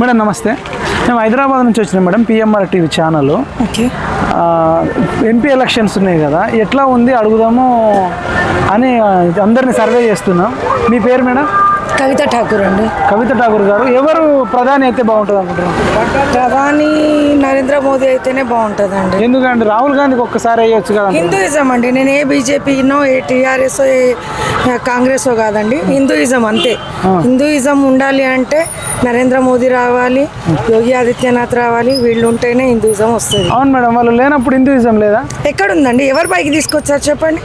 Madam నమస్తే. మేము హైదరాబాద్ నుంచి వచ్చినాం madam PMR TV channel. MP elections ఉన్నాయి కదా ఎట్లా ఉంది అడుగుదాము అని అందరిని సర్వే చేస్తున్నాం. మీ పేరు మేడం? కవిత ఠాకూర్ అండి. కవిత ఠాకూర్ గారు ఎవరు ప్రధాని అయితే బాగుంటుంది అనుకుంటున్నాం ప్రధాని నరేంద్ర మోదీ అయితేనే బాగుంటుందండి. ఎందుకంటే రాహుల్ గాంధీకి ఒక్కసారి అయ్యొచ్చు కదా. హిందూయిజం అండి. నేను ఏ బీజేపీనో ఏ టీఆర్ఎస్ ఏ కాంగ్రెస్ కాదండి. హిందూయిజం అంతే. హిందూయిజం ఉండాలి అంటే నరేంద్ర మోదీ రావాలి యోగి ఆదిత్యనాథ్ రావాలి వీళ్ళు ఉంటేనే హిందూయిజం వస్తుంది. అవును మేడం వాళ్ళు లేనప్పుడు హిందూయిజం లేదా? ఎక్కడుందండి? ఎవరు పైకి తీసుకొచ్చారు చెప్పండి?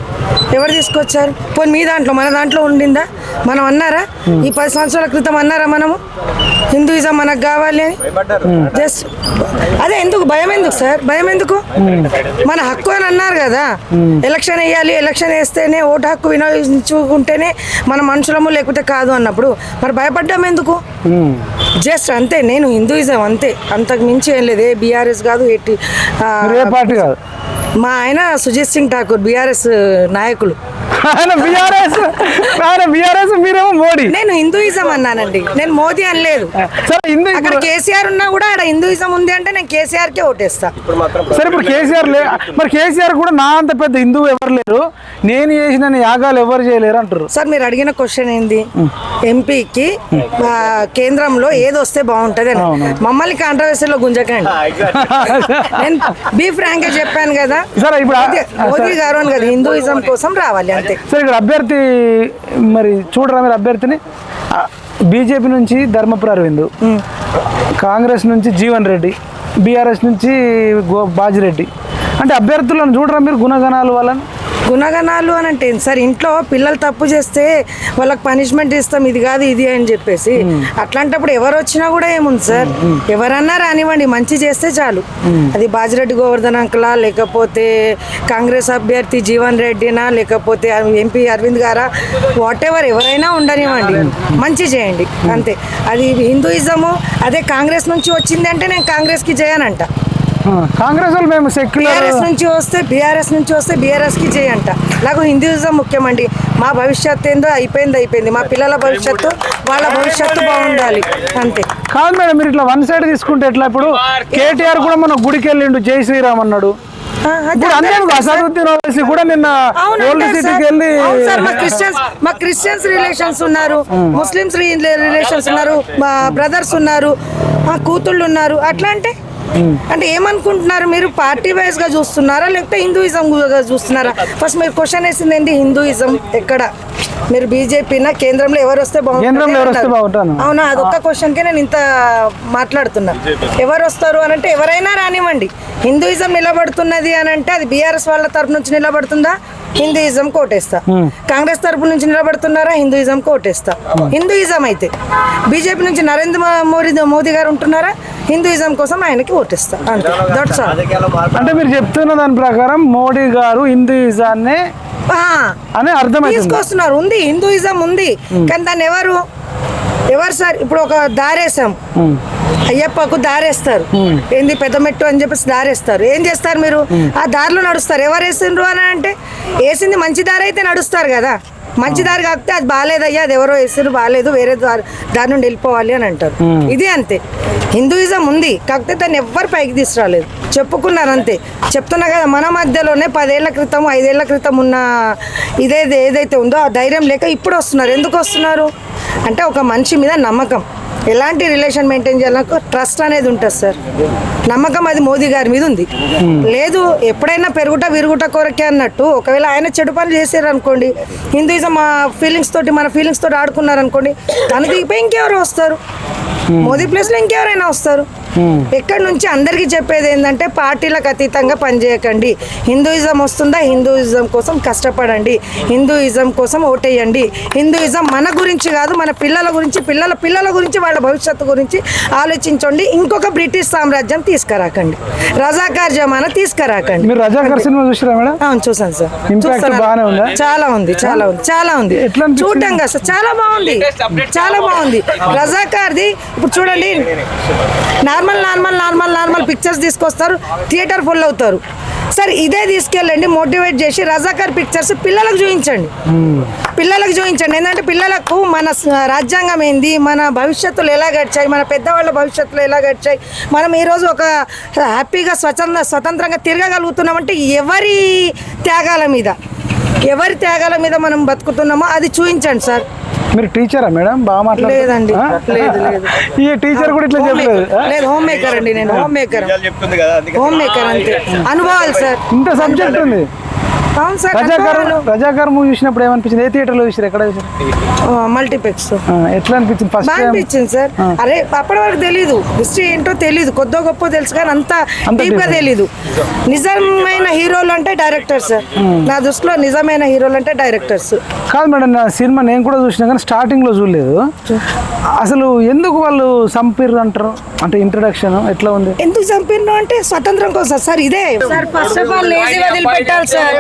ఎవరు తీసుకొచ్చారు? పోనీ మీ దాంట్లో మన దాంట్లో ఉండిందా? మనం అన్నారా? ఈ పది సంవత్సరాల క్రితం అన్నారా మనము? హిందూయిజం మనకు కావాలి అని? జస్ట్ అదే ఎందుకు? భయం ఎందుకు సార్? భయం ఎందుకు? మన హక్కు అని అన్నారు కదా. ఎలక్షన్ వేయాలి ఎలక్షన్ వేస్తేనే ఓటు హక్కు వినియోగించుకుంటేనే మన మనుషులము లేకపోతే కాదు అన్నప్పుడు మరి భయపడ్డాం ఎందుకు. జస్ట్ అంతే నేను హిందూయిజం అంతే. అంతకు మించి ఏం లేదు. ఏ బీఆర్ఎస్ కాదు ఏ పార్టీ కాదు? మా ఆయన సుజిత్ సింగ్ ఠాకూర్ బీఆర్ఎస్ నాయకులు. ఆయన బీఆర్ఎస్ ఆయన బీఆర్ఎస్ మీరేమో మోడీ. నేను హిందూయిజం అన్నానండి. నేను మోదీ అనలేదు. సరే హిందూ అక్కడ కేసీఆర్ ఉన్నా కూడా ఆడ హిందూయిజం ఉంది అంటే నేను కేసీఆర్ కే ఓటేస్తా సరే ఇప్పుడు కేసీఆర్ లే మరి కేసీఆర్ కూడా నా అంత పెద్ద హిందువు ఎవరు లేరు. నేను చేసిన యాగాలు ఎవరు చేయలేరు అంటారు సార్ మీరు అడిగిన క్వశ్చన్ ఏంది? ఎంపీకి కేంద్రంలో ఏది వస్తే బాగుంటది అని. మమ్మల్ని కాంట్రవర్సీలో గుంజకండి. నేను బీ ఫ్రాంక్గా చెప్పాను కదా. సరే ఇప్పుడు మోదీ- మోదీ గారు అని కదా హిందూయిజం కోసం రావాలి సరే ఇక్కడ అభ్యర్థి మరి చూడరా మీరు అభ్యర్థిని? బీజేపీ నుంచి ధర్మపుర అరవింద్ కాంగ్రెస్ నుంచి జీవన్ రెడ్డి బీఆర్ఎస్ నుంచి గో బాజిరెడ్డి. అంటే అభ్యర్థులను చూడరా మీరు గుణగణాలు వాళ్ళని? గుణగణాలు అని అంటే సార్ ఇంట్లో పిల్లలు తప్పు చేస్తే వాళ్ళకి పనిష్మెంట్ ఇస్తాం ఇది కాదు ఇది అని చెప్పేసి అట్లాంటప్పుడు ఎవరు వచ్చినా కూడా ఏముంది సార్? ఎవరన్నా రానివ్వండి మంచి చేస్తే చాలు. అది బాజిరెడ్డి గోవర్ధన్ అంకులా లేకపోతే కాంగ్రెస్ అభ్యర్థి జీవన్ రెడ్డినా లేకపోతే ఎంపీ అరవింద్ గారా వాట్ ఎవర్ ఎవరైనా ఉండనివ్వండి. మంచి చేయండి అంతే. అది హిందూయిజము అదే కాంగ్రెస్ నుంచి వచ్చింది అంటే నేను కాంగ్రెస్కి చేయనంట కాంగ్రెస్ వాళ్ళు మేము సెక్యులర్ నుంచి వస్తే బీఆర్ఎస్ నుంచి వస్తే బీఆర్ఎస్కి చేయంట. నాకు హిందూయిజం ముఖ్యమండి. మా భవిష్యత్తు ఏందో అయిపోయింది అయిపోయింది. మా పిల్లల భవిష్యత్తు వాళ్ళ భవిష్యత్తు బాగుండాలి. అంతే. కాదు మేడం మీరు ఇట్లా వన్ సైడ్ తీసుకుంటే ఎట్లా? ఇప్పుడు కేటీఆర్ కూడా మన గుడికి వెళ్ళిండు జై శ్రీరామ్ అన్నాడు. కూడా నిన్న మా క్రిస్టియన్స్ మా క్రిస్టియన్స్ రిలేషన్స్ ఉన్నారు. ముస్లిమ్స్ రిలేషన్స్ ఉన్నారు మా బ్రదర్స్ ఉన్నారు మా కూతుళ్ళు ఉన్నారు. అట్లా అంటే అంటే ఏమనుకుంటున్నారు? మీరు పార్టీ వైజ్గా చూస్తున్నారా? లేకపోతే హిందూయిజం గా చూస్తున్నారా? ఫస్ట్ మీరు క్వశ్చన్ వేసింది ఏంటి? హిందూయిజం ఎక్కడ? మీరు బీజేపీనా కేంద్రంలో ఎవరు వస్తే బాగుంటుంది? అవునా? అదొక్క క్వశ్చన్కే నేను ఇంత మాట్లాడుతున్నా. ఎవరు వస్తారు అని అంటే ఎవరైనా రానివ్వండి. హిందూయిజం నిలబడుతున్నది అని అంటే అది బీఆర్ఎస్ వాళ్ళ తరపు నుంచి నిలబడుతుందా? హిందూయిజం కోటేస్తా. కాంగ్రెస్ తరపు నుంచి నిలబడుతున్నారా? హిందూయిజం కోటేస్తా. హిందూయిజం అయితే. బీజేపీ నుంచి నరేంద్ర మోదీ మోదీ గారు ఉంటున్నారా? హిందూయిజం కోసం ఆయనకి ఓటేస్తా అంతే. దట్స్ ఆల్ అంటే మీరు చెప్తున్న దాని ప్రకారం మోడీ గారు హిందూయిజాన్ని అని అర్థమైంది తీసుకొస్తున్నారు. ఉంది హిందూయిజం ఉంది. కానీ దాన్ని ఎవరు ఎవరు సార్? ఇప్పుడు ఒక దారేసాం అయ్యప్పకు దారేస్తారు. ఏంది పెద్ద మెట్టు అని చెప్పేసి దారేస్తారు. ఏం చేస్తారు మీరు? ఆ దారిలో నడుస్తారు. ఎవరు వేసిండ్రు అని అంటే వేసింది మంచి దారి అయితే నడుస్తారు కదా. మంచి దారి కాకపోతే అది బాగాలేదయ్యా అది ఎవరో వేసారు బాగాలేదు వేరే దారి దారి నుండి వెళ్ళిపోవాలి అని అంటారు. ఇది అంతే. హిందూయిజం ఉంది కాకపోతే దాన్ని ఎవ్వరు పైకి తీసుకురాలేదు. చెప్పుకున్నారు అంతే. చెప్తున్నా కదా మన మధ్యలోనే పదేళ్ళ క్రితం ఐదేళ్ళ క్రితం ఉన్న ఇదే ఏదైతే ఉందో ఆ ధైర్యం లేక ఇప్పుడు వస్తున్నారు. ఎందుకు వస్తున్నారు? అంటే ఒక మనిషి మీద నమ్మకం. ఎలాంటి రిలేషన్ మెయింటైన్ చేయాలకు ట్రస్ట్ అనేది ఉంటుంది సార్. నమ్మకం అది మోదీ గారి మీద ఉంది. లేదు ఎప్పుడైనా పెరుగుట విరుగుట కొరకే అన్నట్టు ఒకవేళ ఆయన చెడు పనులు చేశారు అనుకోండి హిందూయిజం మా ఫీలింగ్స్ తోటి మన ఫీలింగ్స్ తోటి ఆడుకున్నారు అనుకోండి తను దిగిపోయి ఇంకెవరు వస్తారు. మోదీ ప్లేస్లో ఇంకెవరైనా వస్తారు. ఎక్కడి నుంచి అందరికీ చెప్పేది ఏంటంటే పార్టీలకు అతీతంగా పనిచేయకండి. హిందూయిజం వస్తుందా? హిందూయిజం కోసం కష్టపడండి. హిందూయిజం కోసం ఓటేయండి. హిందూయిజం మన గురించి కాదు మన పిల్లల గురించి పిల్లల పిల్లల గురించి వాళ్ళ భవిష్యత్తు గురించి ఆలోచించండి. ఇంకొక బ్రిటిష్ సామ్రాజ్యం తీసుకురాకండి. రజాకార్ జమానా తీసుకురాకండి. మీరు రజాకర్ సినిమా చూసిరా మేడం? అవును చూసాను సార్? చాలా ఉంది చాలా ఉంది చాలా ఉంది? చూడటం కదా సార్ చాలా బాగుంది. చాలా బాగుంది. రజాకార్ది ఇప్పుడు చూడండి normal normal normal normal normal pictures తీసుకొస్తారు. థియేటర్ ఫుల్ అవుతారు. సార్ ఇదే తీసుకెళ్ళండి మోటివేట్ చేసి రజాకర్ పిక్చర్స్ పిల్లలకు చూపించండి పిల్లలకు చూపించండి ఏంటంటే పిల్లలకు మన రాజ్యాంగం ఏంది మన భవిష్యత్తులు ఎలా గడిచాయి మన పెద్దవాళ్ళ భవిష్యత్తులు ఎలా గడిచాయి మనం ఈరోజు ఒక హ్యాపీగా స్వతంత్ర స్వతంత్రంగా తిరగగలుగుతున్నామంటే ఎవరి త్యాగాల మీద? ఎవరి త్యాగాల మీద మనం బతుకుతున్నామో అది చూపించండి సార్ మీరు టీచరా మేడం? బాగా మాట్లాడారు లేదండి. లేదు, లేదు. ఈ టీచర్ కూడా ఇట్లా చెప్పలేదు. లేదు హోమ్ మేకర్ అండి నేను హోమ్ మేకర్ చెప్తుంది కదా అందుకే హోమ్ మేకర్ అంతే. అనుభవాలు సార్. ఇంత సబ్జెక్ట్ ఉంది. అవును సార్ రజాకార్ రజాకార్ మూవీ చూసినప్పుడు ఏమనిపించింది? ఏ థియేటర్లో చూసారు ఎక్కడ మల్టీప్లెక్స్. ఎట్లా అనిపించింది ఫస్ట్ అనిపించింది సార్. అరే అప్పటి వరకు తెలీదు. హిస్టరీ ఏంటో తెలీదు. కొద్ది గొప్ప తెలుసు కానీ అంత డీప్గా deep. తెలీదు. నిజమైన హీరోలు అంటే డైరెక్టర్ సార్ నా దృష్టిలో నిజమైన హీరోలు అంటే డైరెక్టర్స్ కాదు మేడం నా సినిమా నేను కూడా చూసినా కానీ స్టార్టింగ్లో చూడలేదు. అసలు ఎందుకు వాళ్ళు సంపిర్రు అంటారు? అంటే ఇంట్రడక్షన్ ఎట్లా ఉంది? ఎందుకు చంపిన అంటే స్వతంత్రం కోసం సార్ ఇదే. Sir first of all lazy వదిలిపెట్టాలి సార్.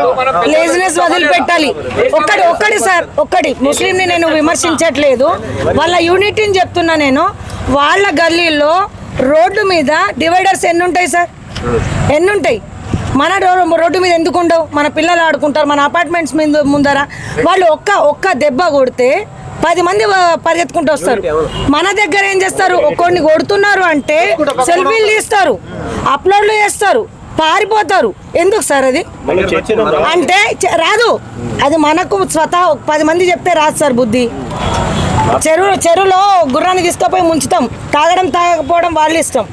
లేజినెస్ వదిలిపెట్టాలి ఒక్కడి ఒక్కడి సార్ ఒక్కడి. ముస్లింని నేను విమర్శించట్లేదు. వాళ్ళ యూనిటీని చెప్తున్నా నేను. వాళ్ళ గల్లీలో రోడ్డు మీద డివైడర్స్ ఎన్ని ఉంటాయి సార్? ఎన్ని ఉంటాయి మన రోడ్డు మీద ఎందుకు ఉండవు? మన పిల్లలు ఆడుకుంటారు మన అపార్ట్మెంట్స్ మీద ముందర. వాళ్ళు ఒక్క ఒక్క దెబ్బ కొడితే పది మంది పరిగెత్తుకుంటూ వస్తారు. మన దగ్గర ఏం చేస్తారు? ఒక్కొన్ని కొడుతున్నారు అంటే సెల్ఫీలు తీస్తారు అప్లోడ్లు చేస్తారు పారిపోతారు. ఎందుకు సార్ అది? అంటే రాదు. అది మనకు స్వతహా పది మంది చెప్తే రాదు సార్ బుద్ధి. చెరువు చెరువులో గుర్రాన్ని తీసుకుపోయి ముంచుతాం. తాగడం తాగకపోవడం వాళ్ళ ఇష్టం.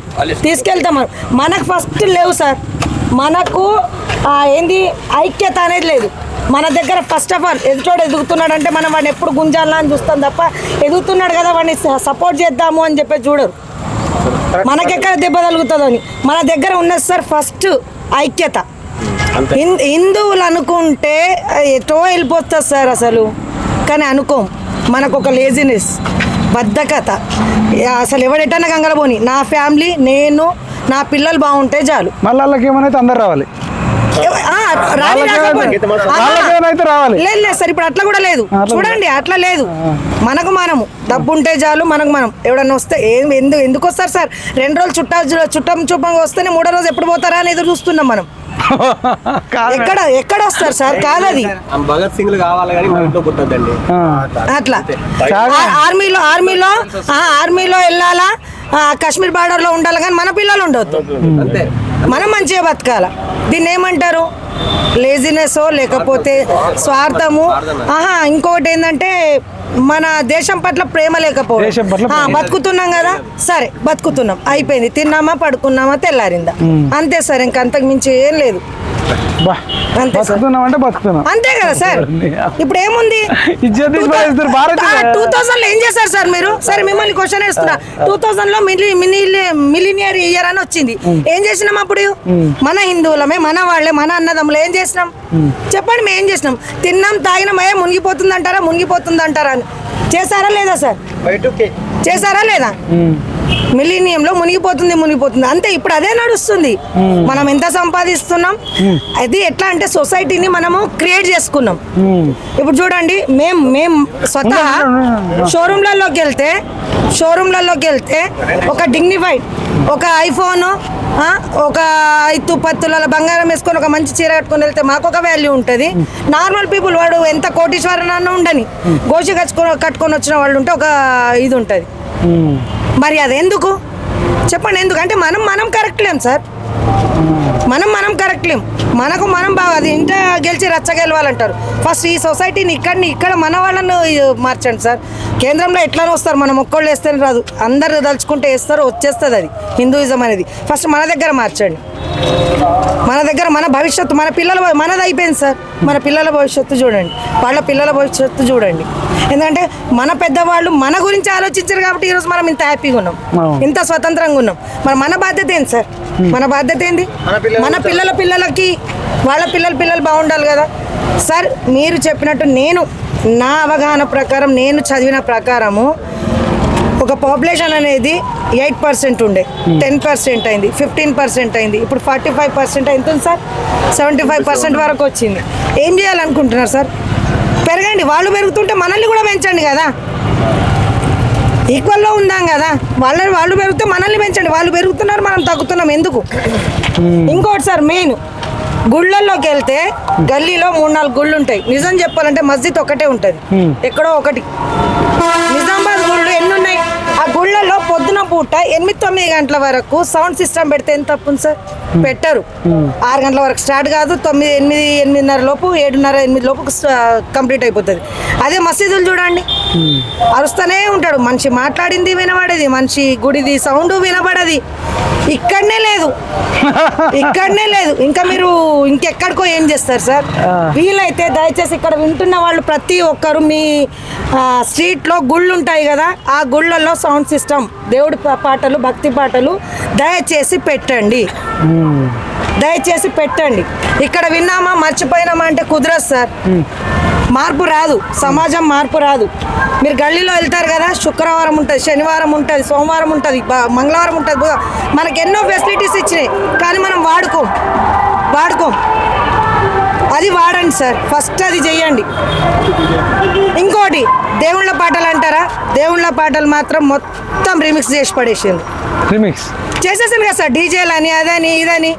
తీసుకెళ్తాం మనం. మనకు ఫస్ట్ లేవు సార్. మనకు ఏంది ఐక్యత అనేది లేదు. మన దగ్గర ఫస్ట్ ఆఫ్ ఆల్ ఎదుటోడు ఎదుగుతున్నాడు అంటే మనం వాడిని ఎప్పుడు గుంజాలా అని చూస్తాం తప్ప ఎదుగుతున్నాడు కదా వాడిని సపోర్ట్ చేద్దాము అని చెప్పి చూడరు. మనకెక్కడ దెబ్బ తగులుతుందో అని. మన దగ్గర ఉన్నది సార్ ఫస్ట్ ఐక్యత. హిందువులు అనుకుంటే ఎటో వెళ్ళిపోతుంది సార్ అసలు. కానీ అనుకోం. మనకు ఒక లేజినెస్ బద్ధకత. అసలు ఎవడెట్టన్నా గంగలబోని నా ఫ్యామిలీ నేను నా పిల్లలు బాగుంటే చాలు. మళ్ళీ వాళ్ళకి ఏమైనా అందరు రావాలి రావాలి. లేదు లేదు సార్ ఇప్పుడు అట్లా కూడా లేదు. చూడండి అట్లా లేదు. మనకు మనము. డబ్బు ఉంటే చాలు మనకు మనం. ఎవడన్నా వస్తే ఏం ఎందుకు ఎందుకు వస్తారు సార్? రెండు రోజులు చుట్టా చుట్టం చూపంగా వస్తేనే మూడో రోజు ఎప్పుడు పోతారా అని ఎదురు చూస్తున్నాం మనం. ఎక్కడ ఎక్కడ వస్తారు సార్? కాదది. భగత్ సింగ్ కావాలి కానీ. అట్లా. ఆర్మీలో ఆర్మీలో ఆ, ఆర్మీలో వెళ్ళాలా? కాశ్మీర్ బార్డర్లో ఉండాలి కానీ మన పిల్లలు ఉండొద్దు. అంతే. మనం మంచిగా బతకాల. దీన్ని ఏమంటారు? లేజినెస్ లేకపోతే స్వార్థము? ఆహా ఇంకొకటి ఏంటంటే మన దేశం పట్ల ప్రేమ లేకపోవడం. బతుకుతున్నాం కదా? సరే బతుకుతున్నాం. అయిపోయింది. తిన్నామా పడుకున్నామా తెల్లారిందా? అంతే సార్ ఇంక అంతకు మించి ఏం లేదు. బా అంతే సార్. బతుకుతున్నాం అంటే బతుకుతున్నాం. అంతే కదా సార్. ఇప్పుడు ఏముంది. టూ థౌసండ్ ఏం చేశారు సార్ మీరు? సరే మిమ్మల్ని క్వశ్చన్ వేస్తున్నా. టూ థౌసండ్లో మిలి మిలినియర్ ఇయర్ అని వచ్చింది. ఏం చేసినాం అప్పుడు? మన హిందువులమే మన వాళ్ళే మన అన్నదమ్ములు ఏం చేసినాం? చెప్పండి మేము ఏం చేసినాం? తిన్నాం తాగినాం మునిగిపోతుంది అంటారా మునిగిపోతుంది అంటారా అని. చేశారా లేదా సార్? చేశారా లేదా? మిలీనియంలో మునిగిపోతుంది మునిగిపోతుంది. అంతే ఇప్పుడు అదే నడుస్తుంది. మనం ఎంత సంపాదిస్తున్నాం? అది ఎట్లా అంటే సొసైటీని మనము క్రియేట్ చేసుకున్నాం. ఇప్పుడు చూడండి మేం మేం స్వతహా షోరూమ్లలోకి వెళ్తే షోరూమ్లలోకి వెళ్తే ఒక డిగ్నిఫైడ్ ఒక ఐఫోన్ ఒక ఐదు పత్తుల బంగారం వేసుకొని ఒక మంచి చీర కట్టుకొని వెళ్తే మాకు ఒక వాల్యూ ఉంటుంది. నార్మల్ పీపుల్ వాడు ఎంత కోటీశ్వరనన్నా ఉండని. గోచి కట్టుకొని కట్టుకొని వచ్చిన వాళ్ళు ఉంటే ఒక ఇది ఉంటుంది. మరి అది ఎందుకు? చెప్పండి ఎందుకు? అంటే మనం మనం కరెక్ట్ లేం సార్. మనం మనం కరెక్ట్ లేం మనకు మనం బాగా అది ఇంట గెలిచి రచ్చ గెలవాలంటారు. ఫస్ట్ ఈ సొసైటీని ఇక్కడిని ఇక్కడ మన వాళ్ళను మార్చండి సార్. కేంద్రంలో ఎట్లా వస్తారు మనం ఒక్కళ్ళు వేస్తేనే రాదు. అందరు దలుచుకుంటే వేస్తారు వచ్చేస్తుంది అది. హిందూయిజం అనేది. ఫస్ట్ మన దగ్గర మార్చండి. మన దగ్గర మన భవిష్యత్తు మన పిల్లల మనది అయిపోయింది సార్. మన పిల్లల భవిష్యత్తు చూడండి. వాళ్ళ పిల్లల భవిష్యత్తు చూడండి. ఎందుకంటే మన పెద్దవాళ్ళు మన గురించి ఆలోచించారు కాబట్టి ఈరోజు మనం ఇంత హ్యాపీగా ఉన్నాం. ఇంత స్వతంత్రంగా ఉన్నాం. మరి మన బాధ్యత ఏంది సార్? మన బాధ్యత ఏంది? మన పిల్లల పిల్లలకి వాళ్ళ పిల్లల పిల్లలు బాగుండాలి కదా. సార్ మీరు చెప్పినట్టు నేను నా అవగాహన ప్రకారం నేను చదివిన ప్రకారము ఒక పాపులేషన్ అనేది ఎయిట్ పర్సెంట్ ఉండే. టెన్ పర్సెంట్ అయింది. ఫిఫ్టీన్ పర్సెంట్ అయింది. ఇప్పుడు ఫార్టీ ఫైవ్ పర్సెంట్ ఉంది సార్? సెవెంటీ ఫైవ్ పర్సెంట్ వరకు వచ్చింది. ఏం చేయాలనుకుంటున్నారు సార్? పెరగండి. వాళ్ళు పెరుగుతుంటే మనల్ని కూడా పెంచండి కదా. ఈక్వల్లో ఉందాం కదా. వాళ్ళ వాళ్ళు పెరిగితే మనల్ని పెంచండి. వాళ్ళు పెరుగుతున్నారు మనం తగ్గుతున్నాం. ఎందుకు? ఇంకోటి సార్ మెయిన్ గుళ్ళల్లోకి వెళ్తే గల్లీలో మూడు నాలుగు గుళ్ళు ఉంటాయి నిజం చెప్పాలంటే మస్జిద్ ఒకటే ఉంటుంది. ఎక్కడో ఒకటి నిజామాబాద్ గుళ్ళు ఎన్ని ఉన్నాయి ఆ గుళ్ళల్లో పొద్దున పూట ఎనిమిది తొమ్మిది గంటల వరకు సౌండ్ సిస్టమ్ పెడితే ఎంత తప్పుంది సార్? పెట్టరు. ఆరు గంటల వరకు స్టార్ట్ కాదు తొమ్మిది ఎనిమిది ఎనిమిదిన్నర లోపు ఏడున్నర ఎనిమిది లోపు కంప్లీట్ అయిపోతుంది. అదే మసీదులు చూడండి. అరుస్తూనే ఉంటాడు. మనిషి మాట్లాడింది వినబడేది మనిషి గుడిది సౌండ్ వినబడది. ఇక్కడనే లేదు. ఇక్కడనే లేదు. ఇంకా మీరు ఇంకెక్కడికో ఏం చేస్తారు సార్? వీలైతే దయచేసి ఇక్కడ వింటున్న వాళ్ళు ప్రతి ఒక్కరు మీ స్ట్రీట్లో గుళ్ళు ఉంటాయి కదా ఆ గుళ్ళల్లో సౌండ్ సిస్టమ్ దేవుడి పాటలు భక్తి పాటలు దయచేసి పెట్టండి. దయచేసి పెట్టండి. ఇక్కడ విన్నామా? మర్చిపోయినామా అంటే కుదరదు సార్. మార్పు రాదు. సమాజం మార్పు రాదు. మీరు గల్లీలో వెళ్తారు కదా శుక్రవారం ఉంటుంది శనివారం ఉంటుంది సోమవారం ఉంటుంది మంగళవారం ఉంటుంది మనకి ఎన్నో ఫెసిలిటీస్ ఇచ్చినాయి కానీ మనం వాడుకోం. వాడుకోం. అది వాడండి సార్. ఫస్ట్ అది చెయ్యండి ఇంకోటి దేవుళ్ళ పాటలు అంటారా? దేవుళ్ళ పాటలు మాత్రం మొత్తం రిమిక్స్ చేసి పడేసింది రిమిక్స్ చేసేసాను కదా సార్ డీజేలు అని అదని ఇదని.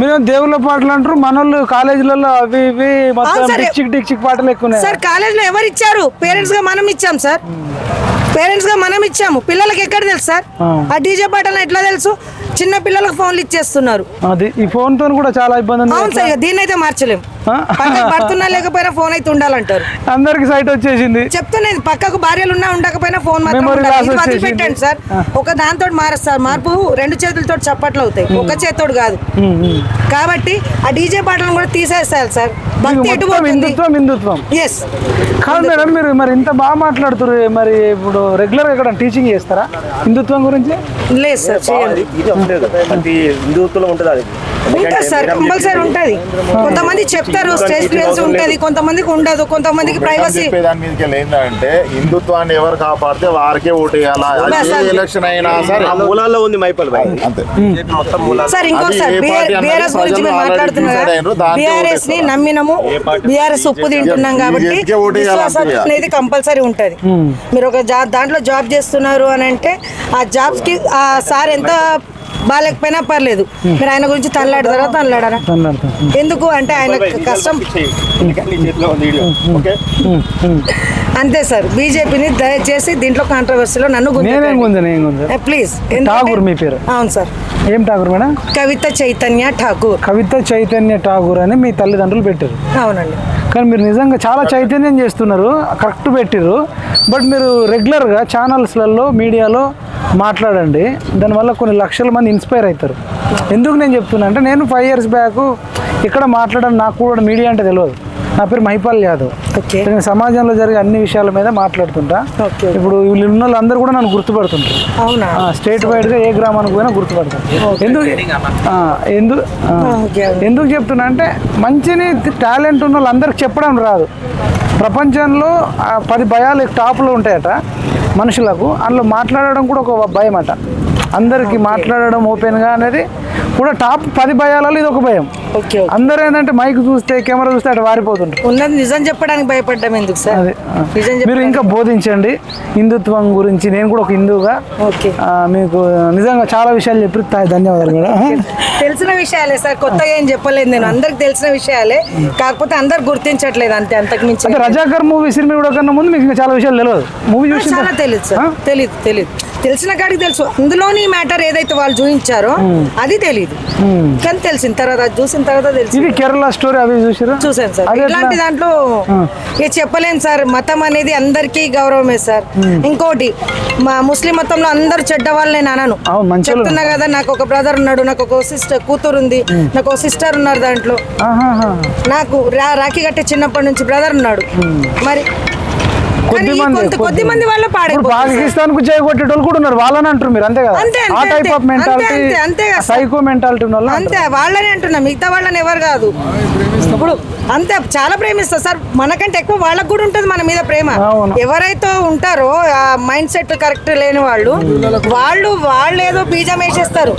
మీరు దేవుళ్ళ పాటలు అంటారు? మనోళ్ళు కాలేజీలలో అవి ఇవి మొత్తం. డిక్చిక్ డిక్చిక్ పాటలు ఎక్కువ సార్ కాలేజ్లో ఎవరు ఇచ్చారు పేరెంట్స్గా మనం ఇచ్చాం సార్. పేరెంట్స్గా మనం ఇచ్చాము. పిల్లలకి ఎక్కడ తెలుసు సార్? ఆ. డీజే పాటలు ఎట్లా తెలుసు? చిన్న పిల్లలకు ఫోన్లు ఇచ్చేస్తున్నారు. అది ఈ ఫోన్తో కూడా చాలా ఇబ్బంది అవును సార్ దీన్ని అయితే మార్చలేం. పడుతున్నా లేకపోయినా ఫోన్ అయితే ఉండాలంటారు. అందరికి సైట్ వచ్చేసింది. చెప్తున్నాను పక్కకు భార్యలు ఉన్నా ఉండకపోయినా ఫోన్ మాత్రం. వదిలిపెట్టండి సార్. ఒక దాంతో మారుస్తారు మార్పు రెండు చేతులతో చప్పట్లు అవుతాయి. ఒక చేతోడు కాదు. ఉమ్, ఉమ్. కాబట్టి ఆ డీజే పాటలను కూడా తీసేస్తారు సార్. భక్తి హిందుత్వం హిందుత్వం. ఎస్ కాదు మేడం మీరు మరి ఇంత బాగా మాట్లాడుతారు మరి ఇప్పుడు రెగ్యులర్గా ఇక్కడ టీచింగ్ చేస్తారా? హిందుత్వం గురించి? లేదు సార్ హిందుత్వంలో ఉంటుంది అది. ఉంటుంది సార్ కంపల్సరీ ఉంటుంది. కొంతమంది చెప్తారు స్టేజ్ ప్లేస్ ఉంటుంది కొంతమందికి ఉండదు కొంతమందికి ప్రైవసీ చెప్పేదాని మీదకి ఏంటంటే హిందుత్వాన్ని ఎవరు కాపాడితే వారికే ఓటు వేయాలా? ఎలక్షన్ అయినా సరే. ఆ మూలాల్లో ఉంది మైపల్ బాయ్ అంతే. బీజేపీ మొత్తం మూలాలు సార్ ఇంకోటి అది సార్ ఏ పార్టీ అన్నది బీఆర్ఎస్ గురించి మీరు మాట్లాడుతున్నారు? బీఆర్ఎస్ని. నమ్మినము బీఆర్ఎస్ ఉప్పు తింటున్నాం కాబట్టి విశ్వాసం. అనేది కంపల్సరీ ఉంటుంది. మీరు ఒక జా దాంట్లో జాబ్ చేస్తున్నారు అని అంటే ఆ జాబ్స్కి ఆ సార్ ఎంత బాగాలేకపోయినా పర్లేదు. మీరు ఆయన గురించి తనలాడతారా తనలాడరా అన్నాడు. ఎందుకు అంటే ఆయన కష్టం. అంతే సార్. బీజేపీని దయచేసి దీంట్లో కాంట్రవర్సీలో నన్ను ప్లీజ్. ఠాగూర్ మీ పేరు? అవును సార్. ఏం ఠాగూర్ మేడం? కవిత చైతన్య ఠాకూర్ కవిత చైతన్య ఠాగూర్ అని మీ తల్లిదండ్రులు పెట్టారు. అవునండి. కానీ మీరు నిజంగా చాలా చైతన్యం చేస్తున్నారు. కరెక్ట్ పెట్టిర్రు. బట్ మీరు రెగ్యులర్గా ఛానల్స్లలో మీడియాలో మాట్లాడండి. దానివల్ల కొన్ని లక్షల మంది ఇన్స్పైర్ అవుతారు. ఎందుకు నేను చెప్తున్నా అంటే నేను ఫైవ్ ఇయర్స్ బ్యాక్ ఇక్కడ మాట్లాడడం నాకు కూడా మీడియా అంటే తెలియదు నా పేరు మహిపాల్ యాదవ్. నేను సమాజంలో జరిగే అన్ని విషయాల మీద మాట్లాడుతుంటా. ఇప్పుడు వీళ్ళు ఉన్న వాళ్ళందరూ కూడా నన్ను గుర్తుపడుతుంటారు. స్టేట్ వైడ్గా ఏ గ్రామానికి పోయినా గుర్తుపడతారు. ఎందుకు? ఆ, ఎందు ఆ, ఓకే. ఎందుకు చెప్తున్నా అంటే మంచిని టాలెంట్ ఉన్న వాళ్ళందరికి చెప్పడం రాదు. ప్రపంచంలో పది భయాలు టాప్లో ఉంటాయట మనుషులకు. అందులో మాట్లాడడం కూడా ఒక భయం అట అందరికీ మాట్లాడడం ఓపెన్గా అనేది కూడా టాప్ పది భయాలలో ఇది ఒక భయం. ఓకే. అందరూ ఏంటంటే మైక్ చూస్తే కెమెరా చూస్తే అటు వారిపోతుంటారు. ఉన్నది నిజం చెప్పడానికి భయపడ్డాం ఎందుకు సార్? అదే ఆ. నిజం మీరు ఇంకా బోధించండి. హిందుత్వం గురించి నేను కూడా ఒక హిందువుగా ఓకే. మీకు నిజంగా చాలా విషయాలు చెప్పి ధన్యవాదాలు మేడం. తెలిసిన విషయాలే సార్ కొత్తగా ఏం చెప్పలేదు నేను. అందరికి తెలిసిన విషయాలే. కాకపోతే అందరు గుర్తించట్లేదు అంతే అంతకు మించి రజాకర్ మూవీ సినిమా కూడా కన్నా ముందు మీకు ఇంకా చాలా విషయాలు తెలియదు. మూవీ చూసి చాలా తెలియదు సార్. తెలియదు తెలియదు. తెలిసిన కాడికి తెలుసు. అందులోని మ్యాటర్ ఏదైతే వాళ్ళు చూపించారో అది తెలియదు కానీ తెలిసిన తర్వాత అది చూసిన తర్వాత తెలిసి ఇది కేరళ స్టోరీ అవి చూసారు? చూసాను సార్? ఇట్లాంటి దాంట్లో ఇక చెప్పలేను సార్. మతం అనేది అందరికీ గౌరవమే సార్. ఇంకోటి మా ముస్లిం మతంలో అందరూ చెడ్డ వాళ్ళు నేను అనను. చెప్తున్నా కదా నాకు ఒక బ్రదర్ ఉన్నాడు నాకు ఒక సిస్టర్ కూతురు ఉంది. నాకు ఒక సిస్టర్ ఉన్నారు దాంట్లో. నాకు రా- రాఖీ కట్టే చిన్నప్పటి నుంచి బ్రదర్ ఉన్నాడు. మరి కొద్ది కొద్ది మంది. పాకిస్తాన్కు జై కొట్టేటోళ్ళు కూడా ఉన్నారు. వాళ్ళని అంటారు మీరు అంతే కదా? ఆ టైప్. ఆఫ్ మెంటాలిటీ అంతే. సైకో మెంటాలిటీ ఉన్న అంతే వాళ్ళని అంటున్నా మిగతా వాళ్ళని ఎవరు కాదు. ఇప్పుడు అంతే చాలా ప్రేమిస్తారు. సార్ మనకంటే ఎక్కువ వాళ్ళకు కూడా ఉంటుంది మన మీద ప్రేమ. ఎవరైతే ఉంటారో ఆ మైండ్ సెట్ కరెక్ట్ లేని వాళ్ళు వాళ్ళు వాళ్ళు ఏదో బీజం వేసేస్తారు.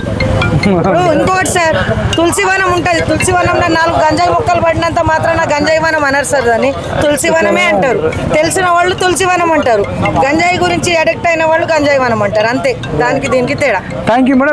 ఇంకొకటి సార్ తులసివనం ఉంటుంది. తులసివనంలో నాలుగు గంజాయి మొక్కలు పడినంత మాత్రాన గంజాయి వనం అనరు సార్ దాన్ని. తులసివనమే అంటారు. తెలిసిన వాళ్ళు తులసివనం అంటారు. గంజాయి గురించి అడిక్ట్ అయిన వాళ్ళు గంజాయి వనం అంటారు. అంతే. దానికి దీనికి తేడా. Thank you madam